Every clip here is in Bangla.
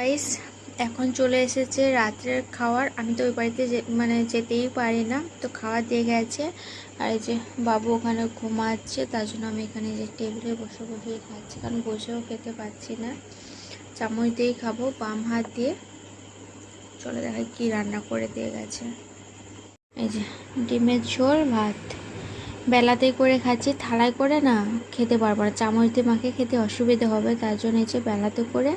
গাইস এখন চলে এসেছে রাত্রের খাওয়ার। আমি তো ওই বাড়িতে মানে যেতেই পারি না, তো খাওয়ার দিয়ে গেছে। আর এই যে বাবু ওখানে ঘুমাচ্ছে, তার জন্য আমি এখানে যে টেবিলে বসে বসেই খাচ্ছি, কারণ বসেও খেতে পাচ্ছি না। চামচ দিয়েই খাব, বাম হাত দিয়ে। চলে দেখাই কি রান্না করে দিয়ে গেছে। এই যে ডিমের ঝোল, ভাত। বেলাতে করে খাচ্ছি, থালায় করে না, খেতে পারব না। চামচ দিয়ে মাকে খেতে অসুবিধা হবে, তার জন্য এই যে বেলাতে করে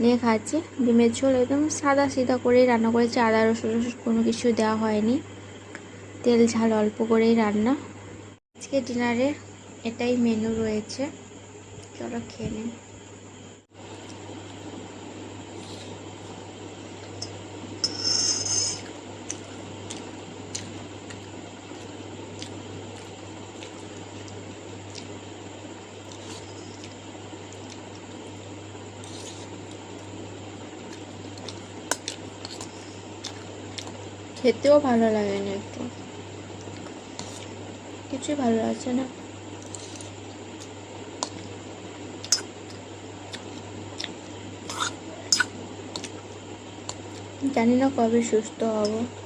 নিয়ে খাচ্ছি। ডিমের ঝোল একদম সাদা সিধা করেই রান্না করেছি। আদা, রসুন রসুন কোনো কিছু দেওয়া হয়নি। তেল, ঝাল অল্প করেই রান্না। আজকে ডিনারে এটাই মেনু রয়েছে। চলো খেয়ে নিন খেতেও ভালো লাগে না একটু। কিছুই ভালো লাগছে না। জানি না কবে সুস্থ হব।